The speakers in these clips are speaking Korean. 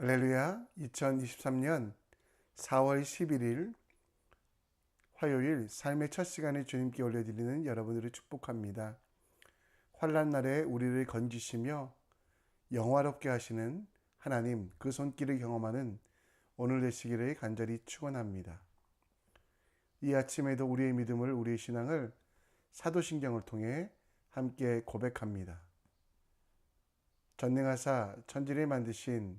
할렐루야 2023년 4월 11일 화요일 삶의 첫 시간에 주님께 올려드리는 여러분들을 축복합니다. 환란 날에 우리를 건지시며 영화롭게 하시는 하나님 그 손길을 경험하는 오늘 되시기를 간절히 축원합니다. 이 아침에도 우리의 믿음을 우리의 신앙을 사도신경을 통해 함께 고백합니다. 전능하사 천지를 만드신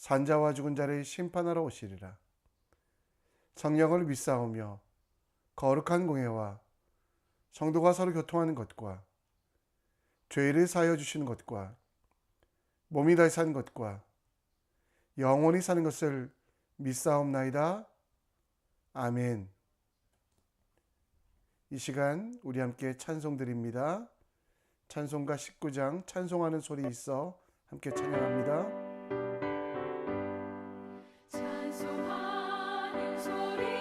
산자와 죽은 자를 심판하러 오시리라. 성령을 믿사오며 거룩한 공예와 성도가 서로 교통하는 것과 죄를 사여 주시는 것과 몸이 다시 사는 것과 영원히 사는 것을 믿사옵나이다. 아멘. 이 시간 우리 함께 찬송 드립니다. 찬송가 19장 찬송하는 소리 있어 함께 찬양합니다. 찬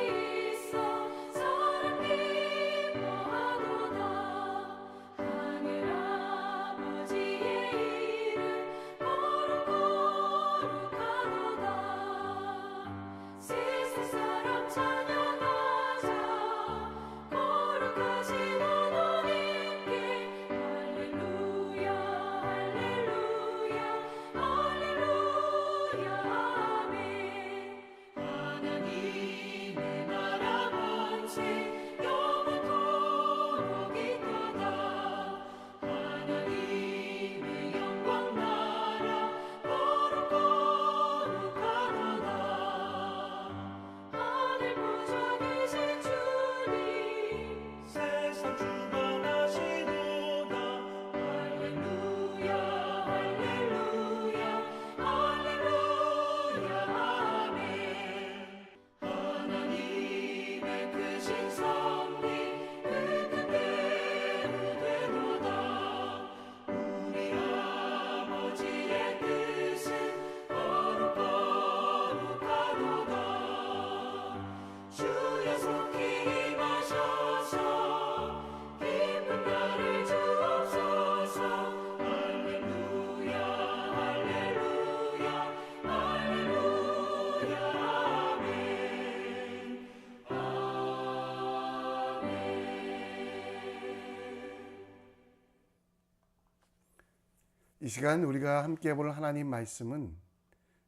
이 시간 우리가 함께 볼 하나님 말씀은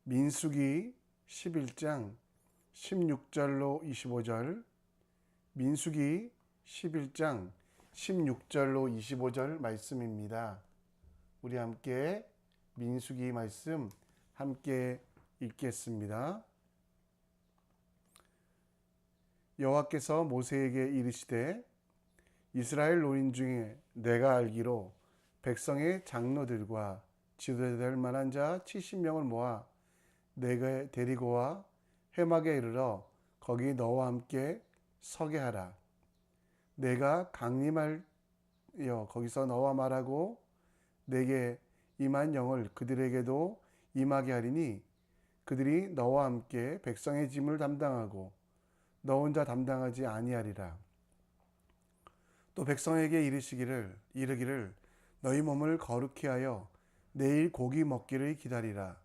민수기 11장 16절로 25절, 민수기 11장 16절로 25절 말씀입니다. 우리 함께 민수기 말씀 함께 읽겠습니다. 여호와께서 모세에게 이르시되 이스라엘 노인 중에 내가 알기로 백성의 장로들과 지도될 만한 자 70명을 모아 내게 데리고 와 해막에 이르러 거기 너와 함께 서게 하라. 내가 강림하여 거기서 너와 말하고 내게 임한 영을 그들에게도 임하게 하리니 그들이 너와 함께 백성의 짐을 담당하고 너 혼자 담당하지 아니하리라. 또 백성에게 이르시기를 이르기를 너희 몸을 거룩히 하여 내일 고기 먹기를 기다리라.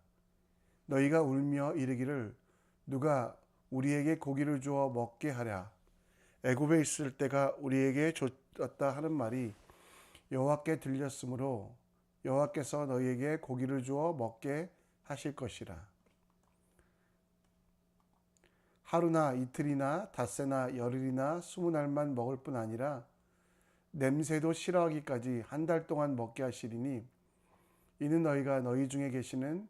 너희가 울며 이르기를 누가 우리에게 고기를 주어 먹게 하랴. 애굽에 있을 때가 우리에게 줬다 하는 말이 여호와께 들렸으므로 여호와께서 너희에게 고기를 주어 먹게 하실 것이라. 하루나 이틀이나 닷새나 열흘이나 스무 날만 먹을 뿐 아니라 냄새도 싫어하기까지 한 달 동안 먹게 하시리니 이는 너희가 너희 중에 계시는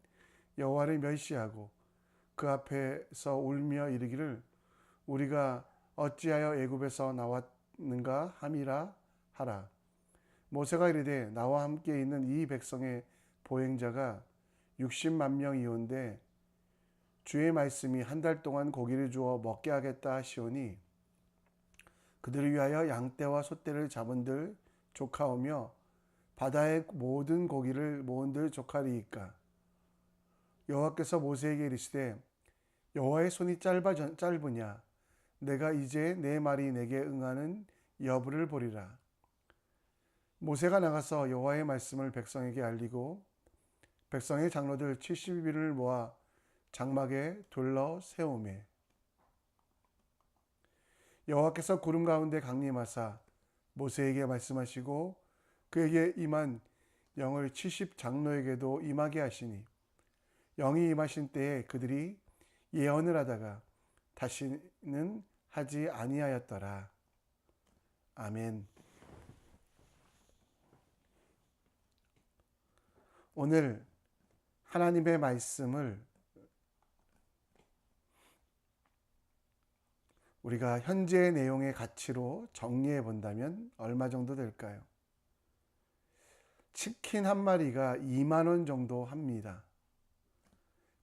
여호와를 멸시하고 그 앞에서 울며 이르기를 우리가 어찌하여 애굽에서 나왔는가 함이라 하라. 모세가 이르되 나와 함께 있는 이 백성의 보행자가 60만 명이온데 주의 말씀이 한 달 동안 고기를 주어 먹게 하겠다 하시오니 그들을 위하여 양떼와 소떼를 잡은들 조카오며 바다의 모든 고기를 모은들 조카리이까? 여호와께서 모세에게 이르시되 여호와의 손이 짧아 짧으냐? 내가 이제 내 말이 내게 응하는 여부를 보리라. 모세가 나가서 여호와의 말씀을 백성에게 알리고 백성의 장로들 70인을 모아 장막에 둘러 세우매 여호와께서 구름 가운데 강림하사 모세에게 말씀하시고 그에게 임한 영을 70 장로에게도 임하게 하시니 영이 임하신 때에 그들이 예언을 하다가 다시는 하지 아니하였더라. 아멘. 오늘 하나님의 말씀을 우리가 현재의 내용의 가치로 정리해 본다면 얼마 정도 될까요? 치킨 한 마리가 2만 원 정도 합니다.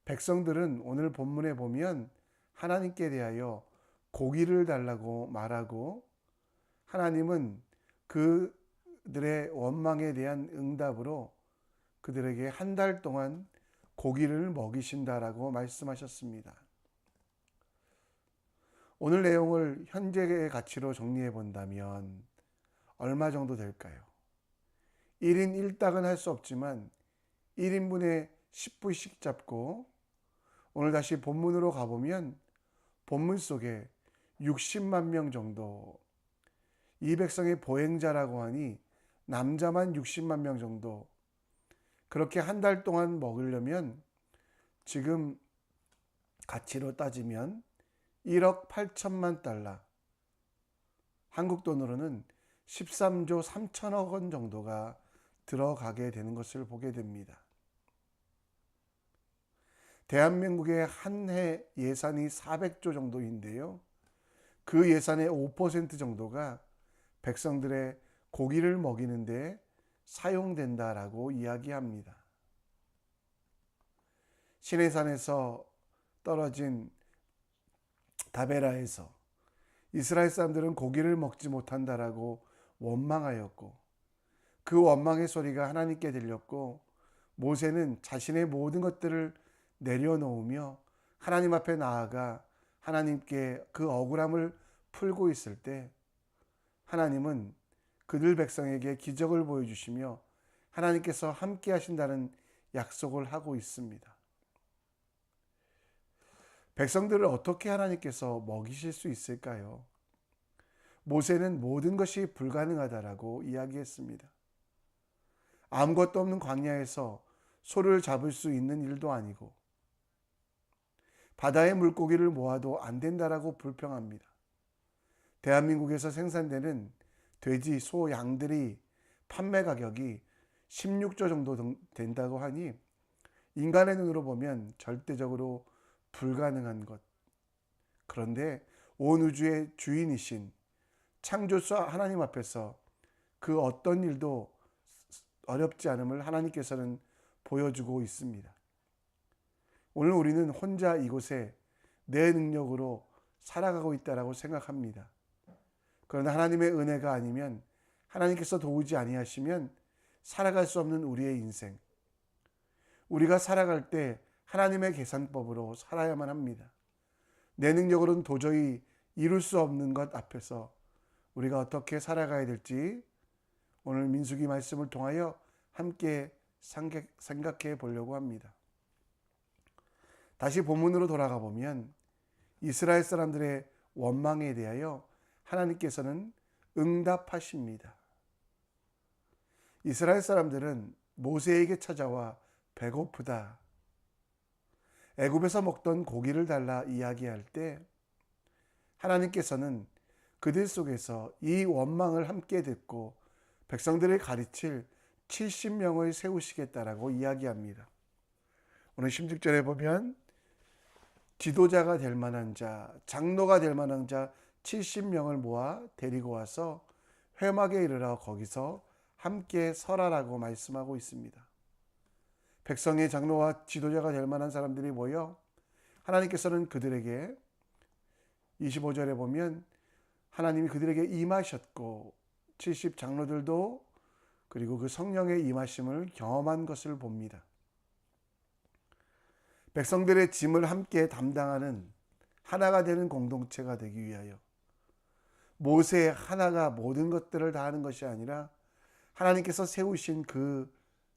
백성들은 오늘 본문에 보면 하나님께 대하여 고기를 달라고 말하고 하나님은 그들의 원망에 대한 응답으로 그들에게 한 달 동안 고기를 먹이신다라고 말씀하셨습니다. 오늘 내용을 현재의 가치로 정리해 본다면 얼마 정도 될까요? 1인 1닭은 할 수 없지만 1인분에 10불씩 잡고 오늘 다시 본문으로 가보면 본문 속에 60만 명 정도 이 백성의 보행자라고 하니 남자만 60만 명 정도 그렇게 한 달 동안 먹으려면 지금 가치로 따지면 1억 8천만 달러 한국 돈으로는 13조 3천억 원 정도가 들어가게 되는 것을 보게 됩니다. 대한민국의 한 해 예산이 400조 정도인데요. 그 예산의 5% 정도가 백성들의 고기를 먹이는데 사용된다라고 이야기합니다. 시내산에서 떨어진 다베라에서 이스라엘 사람들은 고기를 먹지 못한다라고 원망하였고 그 원망의 소리가 하나님께 들렸고 모세는 자신의 모든 것들을 내려놓으며 하나님 앞에 나아가 하나님께 그 억울함을 풀고 있을 때 하나님은 그들 백성에게 기적을 보여주시며 하나님께서 함께 하신다는 약속을 하고 있습니다. 백성들을 어떻게 하나님께서 먹이실 수 있을까요? 모세는 모든 것이 불가능하다라고 이야기했습니다. 아무것도 없는 광야에서 소를 잡을 수 있는 일도 아니고 바다의 물고기를 모아도 안 된다라고 불평합니다. 대한민국에서 생산되는 돼지, 소, 양들이 판매 가격이 16조 정도 된다고 하니 인간의 눈으로 보면 절대적으로 불가능한 것. 그런데 온 우주의 주인이신 창조주 하나님 앞에서 그 어떤 일도 어렵지 않음을 하나님께서는 보여주고 있습니다. 오늘 우리는 혼자 이곳에 내 능력으로 살아가고 있다라고 생각합니다. 그러나 하나님의 은혜가 아니면 하나님께서 도우지 아니하시면 살아갈 수 없는 우리의 인생. 우리가 살아갈 때 하나님의 계산법으로 살아야만 합니다. 내 능력으로는 도저히 이룰 수 없는 것 앞에서 우리가 어떻게 살아가야 될지 오늘 민수기 말씀을 통하여 함께 생각해 보려고 합니다. 다시 본문으로 돌아가 보면 이스라엘 사람들의 원망에 대하여 하나님께서는 응답하십니다. 이스라엘 사람들은 모세에게 찾아와 배고프다. 애굽에서 먹던 고기를 달라 이야기할 때 하나님께서는 그들 속에서 이 원망을 함께 듣고 백성들을 가르칠 70명을 세우시겠다라고 이야기합니다. 오늘 16절에 보면 지도자가 될 만한 자, 장로가 될 만한 자 70명을 모아 데리고 와서 회막에 이르러 거기서 함께 설하라고 말씀하고 있습니다. 백성의 장로와 지도자가 될 만한 사람들이 모여 하나님께서는 그들에게 25절에 보면 하나님이 그들에게 임하셨고 70 장로들도 그리고 그 성령의 임하심을 경험한 것을 봅니다. 백성들의 짐을 함께 담당하는 하나가 되는 공동체가 되기 위하여 모세 하나가 모든 것들을 다 하는 것이 아니라 하나님께서 세우신 그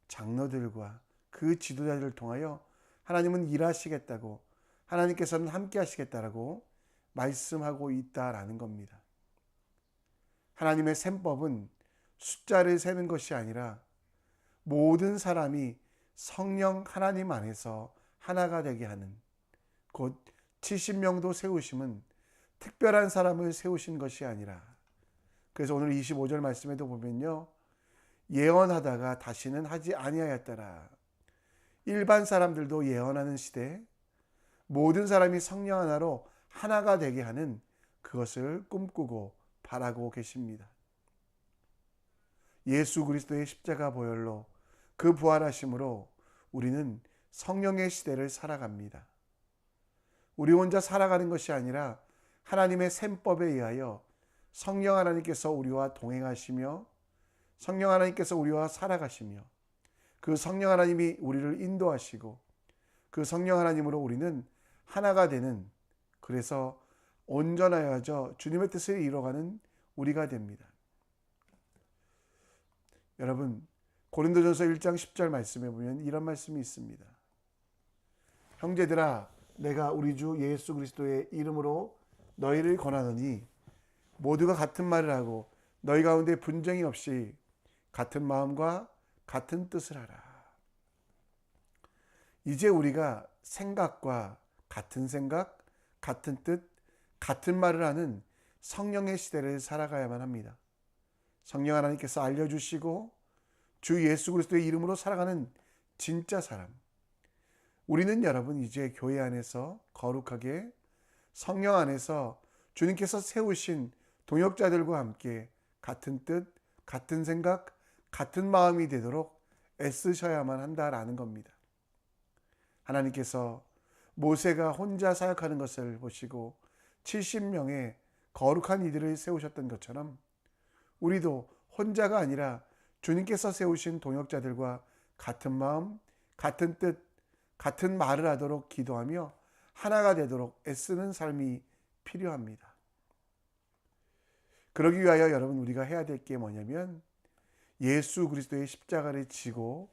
장로들과 그 지도자들을 통하여 하나님은 일하시겠다고 하나님께서는 함께 하시겠다라고 말씀하고 있다라는 겁니다. 하나님의 셈법은 숫자를 세는 것이 아니라 모든 사람이 성령 하나님 안에서 하나가 되게 하는 곧 70명도 세우심은 특별한 사람을 세우신 것이 아니라 그래서 오늘 25절 말씀에도 보면요. 예언하다가 다시는 하지 아니하였더라. 일반 사람들도 예언하는 시대 모든 사람이 성령 하나로 하나가 되게 하는 그것을 꿈꾸고 바라고 계십니다. 예수 그리스도의 십자가 보혈로 그 부활하심으로 우리는 성령의 시대를 살아갑니다. 우리 혼자 살아가는 것이 아니라 하나님의 셈법에 의하여 성령 하나님께서 우리와 동행하시며 성령 하나님께서 우리와 살아가시며 그 성령 하나님이 우리를 인도하시고 그 성령 하나님으로 우리는 하나가 되는 그래서 온전하여 져 주님의 뜻을 이뤄가는 우리가 됩니다. 여러분 고린도전서 1장 10절 말씀에 보면 이런 말씀이 있습니다. 형제들아 내가 우리 주 예수 그리스도의 이름으로 너희를 권하노니 모두가 같은 말을 하고 너희 가운데 분쟁이 없이 같은 마음과 같은 뜻을 하라. 이제 우리가 생각과 같은 생각, 같은 뜻, 같은 말을 하는 성령의 시대를 살아가야만 합니다. 성령 하나님께서 알려주시고 주 예수 그리스도의 이름으로 살아가는 진짜 사람. 우리는 여러분 이제 교회 안에서 거룩하게 성령 안에서 주님께서 세우신 동역자들과 함께 같은 뜻, 같은 생각, 같은 마음이 되도록 애쓰셔야만 한다라는 겁니다. 하나님께서 모세가 혼자 사역하는 것을 보시고 70명의 거룩한 이들을 세우셨던 것처럼 우리도 혼자가 아니라 주님께서 세우신 동역자들과 같은 마음, 같은 뜻, 같은 말을 하도록 기도하며 하나가 되도록 애쓰는 삶이 필요합니다. 그러기 위하여 여러분 우리가 해야 될 게 뭐냐면 예수 그리스도의 십자가를 지고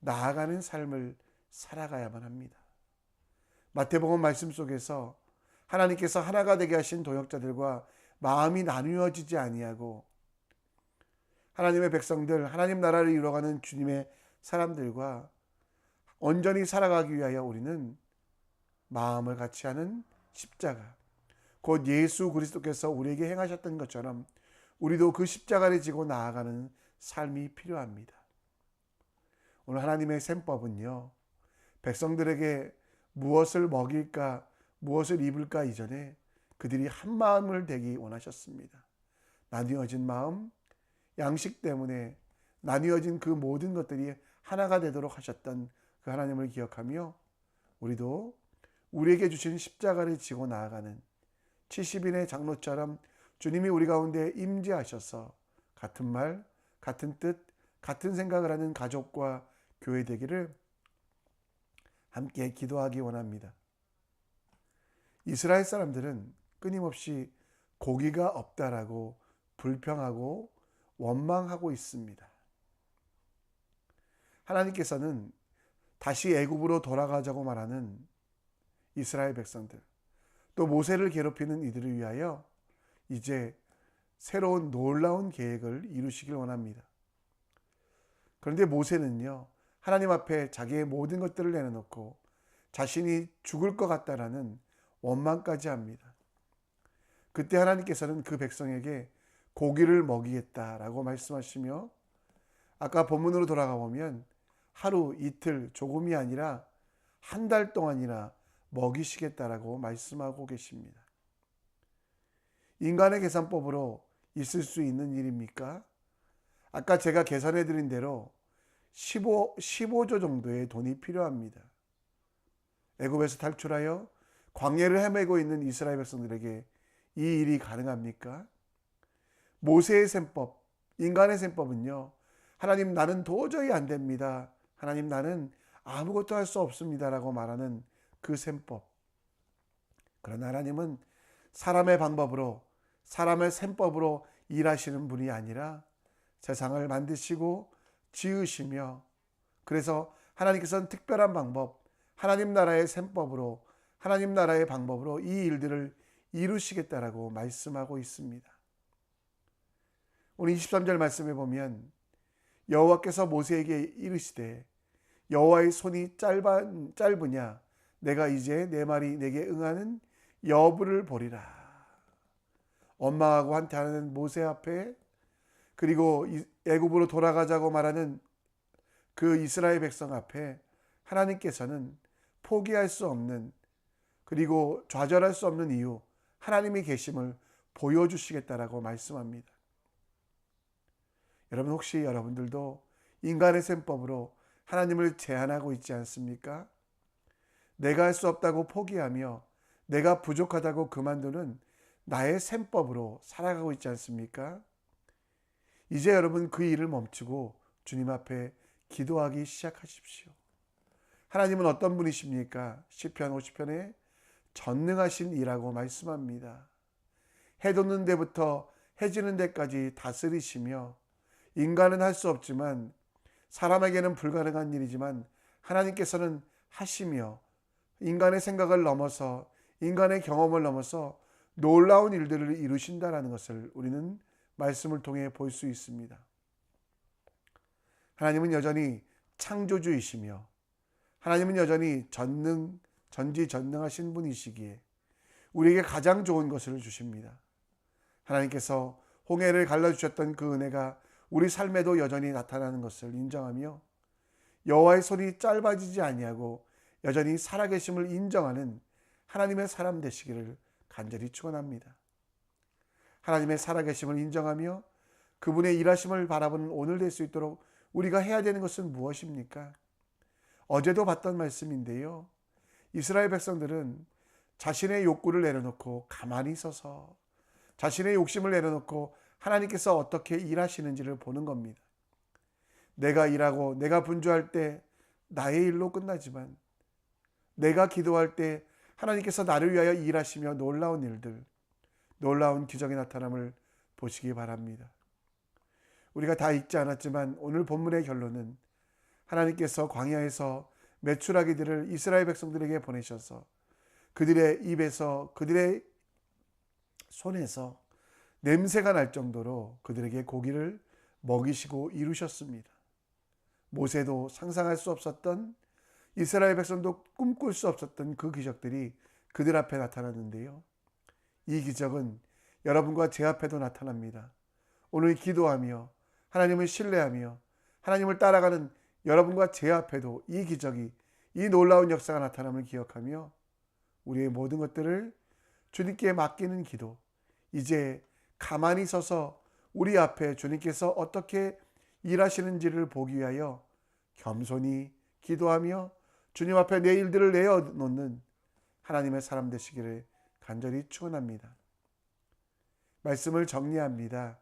나아가는 삶을 살아가야만 합니다. 마태복음 말씀 속에서 하나님께서 하나가 되게 하신 동역자들과 마음이 나누어지지 아니하고 하나님의 백성들, 하나님 나라를 이루어가는 주님의 사람들과 온전히 살아가기 위하여 우리는 마음을 같이 하는 십자가, 곧 예수 그리스도께서 우리에게 행하셨던 것처럼 우리도 그 십자가를 지고 나아가는 삶이 필요합니다. 오늘 하나님의 셈법은요, 백성들에게 무엇을 먹일까, 무엇을 입을까 이전에 그들이 한 마음을 되기 원하셨습니다. 나뉘어진 마음, 양식 때문에 나뉘어진 그 모든 것들이 하나가 되도록 하셨던 그 하나님을 기억하며 우리도 우리에게 주신 십자가를 지고 나아가는 70인의 장로처럼 주님이 우리 가운데 임재하셔서 같은 말, 같은 뜻, 같은 생각을 하는 가족과 교회 되기를 함께 기도하기 원합니다. 이스라엘 사람들은 끊임없이 고기가 없다라고 불평하고 원망하고 있습니다. 하나님께서는 다시 애굽으로 돌아가자고 말하는 이스라엘 백성들, 또 모세를 괴롭히는 이들을 위하여 이제 새로운 놀라운 계획을 이루시길 원합니다. 그런데 모세는요, 하나님 앞에 자기의 모든 것들을 내려놓고 자신이 죽을 것 같다라는 원망까지 합니다. 그때 하나님께서는 그 백성에게 고기를 먹이겠다라고 말씀하시며 아까 본문으로 돌아가 보면 하루 이틀 조금이 아니라 한 달 동안이나 먹이시겠다라고 말씀하고 계십니다. 인간의 계산법으로 있을 수 있는 일입니까? 아까 제가 계산해 드린 대로 15, 15조 정도의 돈이 필요합니다. 애굽에서 탈출하여 광야를 헤매고 있는 이스라엘 백성들에게 이 일이 가능합니까? 모세의 셈법, 인간의 셈법은요. 하나님 나는 도저히 안 됩니다. 하나님 나는 아무것도 할 수 없습니다라고 말하는 그 셈법. 그러나 하나님은 사람의 방법으로 사람의 셈법으로 일하시는 분이 아니라 세상을 만드시고 지으시며 그래서 하나님께서는 특별한 방법, 하나님 나라의 셈법으로 하나님 나라의 방법으로 이 일들을 이루시겠다라고 말씀하고 있습니다. 오늘 23절 말씀에 보면 여호와께서 모세에게 이르시되 여호와의 손이 짧아, 짧으냐 내가 이제 내 말이 내게 응하는 여부를 보리라. 원망하고 한탄하는 모세 앞에 그리고 이- 애굽으로 돌아가자고 말하는 그 이스라엘 백성 앞에 하나님께서는 포기할 수 없는 그리고 좌절할 수 없는 이유 하나님의 계심을 보여주시겠다라고 말씀합니다. 여러분 혹시 여러분들도 인간의 셈법으로 하나님을 제한하고 있지 않습니까? 내가 할 수 없다고 포기하며 내가 부족하다고 그만두는 나의 셈법으로 살아가고 있지 않습니까? 이제 여러분 그 일을 멈추고 주님 앞에 기도하기 시작하십시오. 하나님은 어떤 분이십니까? 시편 50편에 전능하신 이라고 말씀합니다. 해 돋는 데부터 해 지는 데까지 다스리시며 인간은 할 수 없지만 사람에게는 불가능한 일이지만 하나님께서는 하시며 인간의 생각을 넘어서 인간의 경험을 넘어서 놀라운 일들을 이루신다라는 것을 우리는 말씀을 통해 볼 수 있습니다. 하나님은 여전히 창조주이시며 하나님은 여전히 전능 전지전능하신 분이시기에 우리에게 가장 좋은 것을 주십니다. 하나님께서 홍해를 갈라 주셨던 그 은혜가 우리 삶에도 여전히 나타나는 것을 인정하며 여호와의 손이 짧아지지 아니하고 여전히 살아계심을 인정하는 하나님의 사람 되시기를 간절히 축원합니다. 하나님의 살아계심을 인정하며 그분의 일하심을 바라보는 오늘 될 수 있도록 우리가 해야 되는 것은 무엇입니까? 어제도 봤던 말씀인데요. 이스라엘 백성들은 자신의 욕구를 내려놓고 가만히 서서 자신의 욕심을 내려놓고 하나님께서 어떻게 일하시는지를 보는 겁니다. 내가 일하고 내가 분주할 때 나의 일로 끝나지만 내가 기도할 때 하나님께서 나를 위하여 일하시며 놀라운 일들, 놀라운 기적이 나타남을 보시기 바랍니다. 우리가 다 읽지 않았지만 오늘 본문의 결론은 하나님께서 광야에서 메추라기들을 이스라엘 백성들에게 보내셔서 그들의 입에서 그들의 손에서 냄새가 날 정도로 그들에게 고기를 먹이시고 이루셨습니다. 모세도 상상할 수 없었던 이스라엘 백성도 꿈꿀 수 없었던 그 기적들이 그들 앞에 나타났는데요. 이 기적은 여러분과 제 앞에도 나타납니다. 오늘 기도하며 하나님을 신뢰하며 하나님을 따라가는 여러분과 제 앞에도 이 기적이 이 놀라운 역사가 나타남을 기억하며 우리의 모든 것들을 주님께 맡기는 기도. 이제 가만히 서서 우리 앞에 주님께서 어떻게 일하시는지를 보기 위하여 겸손히 기도하며 주님 앞에 내 일들을 내어놓는 하나님의 사람 되시기를 간절히 축원합니다. 말씀을 정리합니다.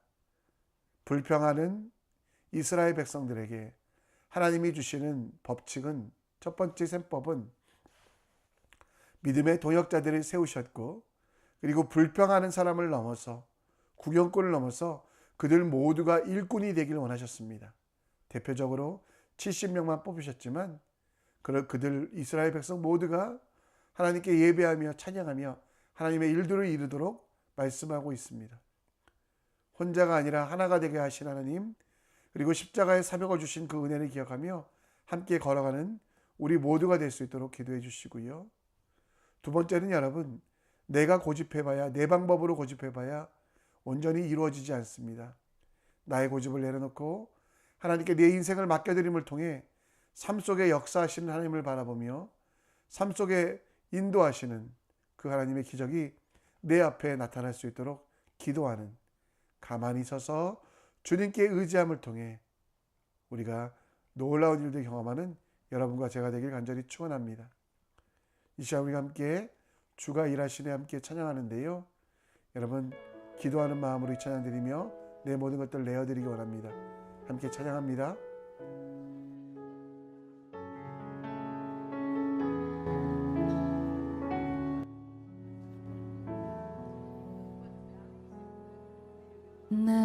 불평하는 이스라엘 백성들에게 하나님이 주시는 법칙은 첫 번째 셈법은 믿음의 동역자들을 세우셨고 그리고 불평하는 사람을 넘어서 구경꾼을 넘어서 그들 모두가 일꾼이 되기를 원하셨습니다. 대표적으로 70명만 뽑으셨지만 그들 이스라엘 백성 모두가 하나님께 예배하며 찬양하며 하나님의 일들을 이루도록 말씀하고 있습니다. 혼자가 아니라 하나가 되게 하신 하나님 그리고 십자가의 사명을 주신 그 은혜를 기억하며 함께 걸어가는 우리 모두가 될 수 있도록 기도해 주시고요. 두 번째는 여러분 내가 고집해봐야 내 방법으로 고집해봐야 온전히 이루어지지 않습니다. 나의 고집을 내려놓고 하나님께 내 인생을 맡겨드림을 통해 삶 속에 역사하시는 하나님을 바라보며 삶 속에 인도하시는 그 하나님의 기적이 내 앞에 나타날 수 있도록 기도하는 가만히 서서 주님께 의지함을 통해 우리가 놀라운 일들 경험하는 여러분과 제가 되길 간절히 축원합니다. 이 시간 우리가 함께 주가 일하시네 함께 찬양하는데요. 여러분 기도하는 마음으로 이 찬양 드리며 내 모든 것들 내어드리기 원합니다. 함께 찬양합니다.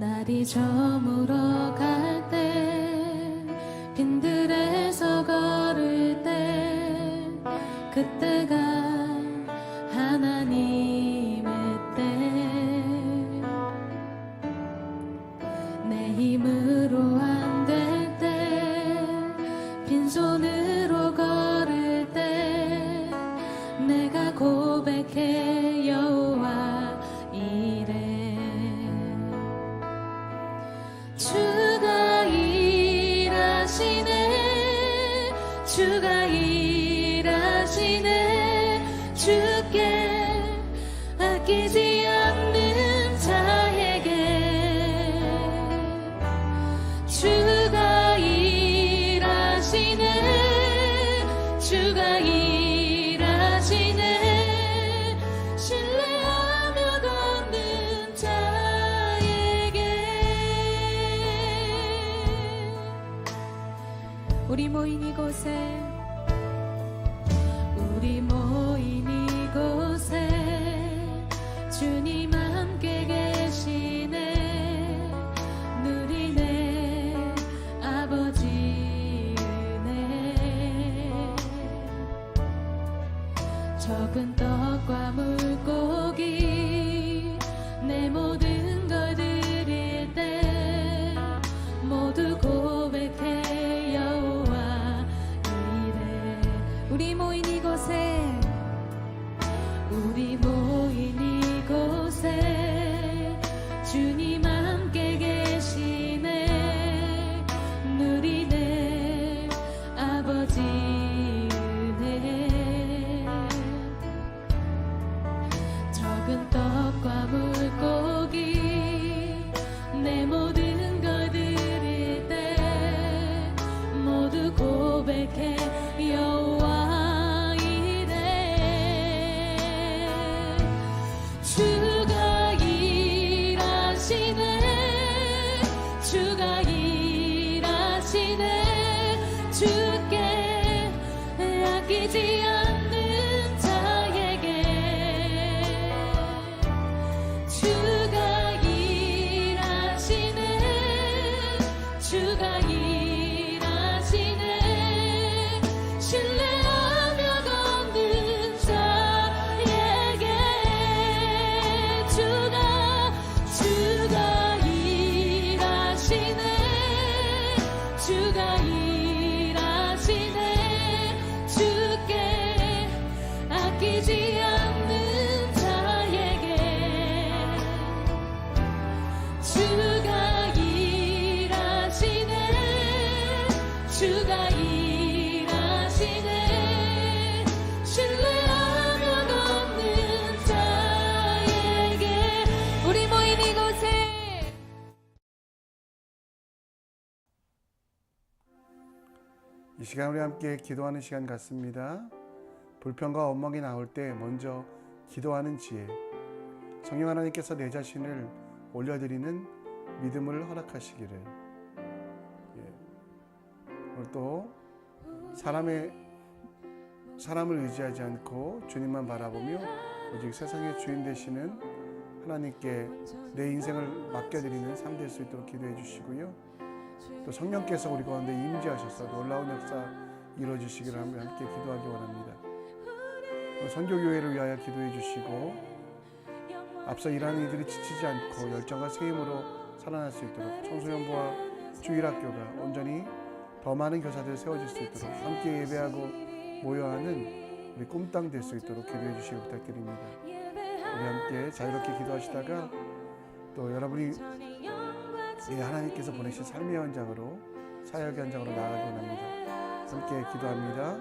날이 저물어 갈 때 빈들에서 걸을 때 그때가 주가 일하시네. 주께 아끼지 떡과 물고기 내 모든 걸 드릴 때 모두 고백해 여호와 이래. 우리 모인 이곳에 아끼지 이 시간 우리 함께 기도하는 시간 같습니다. 불평과 원망이 나올 때 먼저 기도하는 지혜. 성령 하나님께서 내 자신을 올려드리는 믿음을 허락하시기를. 예. 오늘 또 사람의 사람을 의지하지 않고 주님만 바라보며 오직 세상의 주인 되시는 하나님께 내 인생을 맡겨드리는 삶 될 수 있도록 기도해 주시고요. 또 성령께서 우리 가운데 임재하셔서 놀라운 역사 이루어 주시기를 함께 기도하기 원합니다. 선교교회를 위하여 기도해 주시고 앞서 일하는 이들이 지치지 않고 열정과 세임으로 살아날 수 있도록 청소년부와 주일학교가 온전히 더 많은 교사들 세워질 수 있도록 함께 예배하고 모여하는 우리 꿈땅 될 수 있도록 기도해 주시기 부탁드립니다. 우리 함께 자유롭게 기도하시다가 또 여러분이 예, 하나님께서 보내신 삶의 현장으로 사역의 현장으로 나아가기 원합니다. 함께 기도합니다.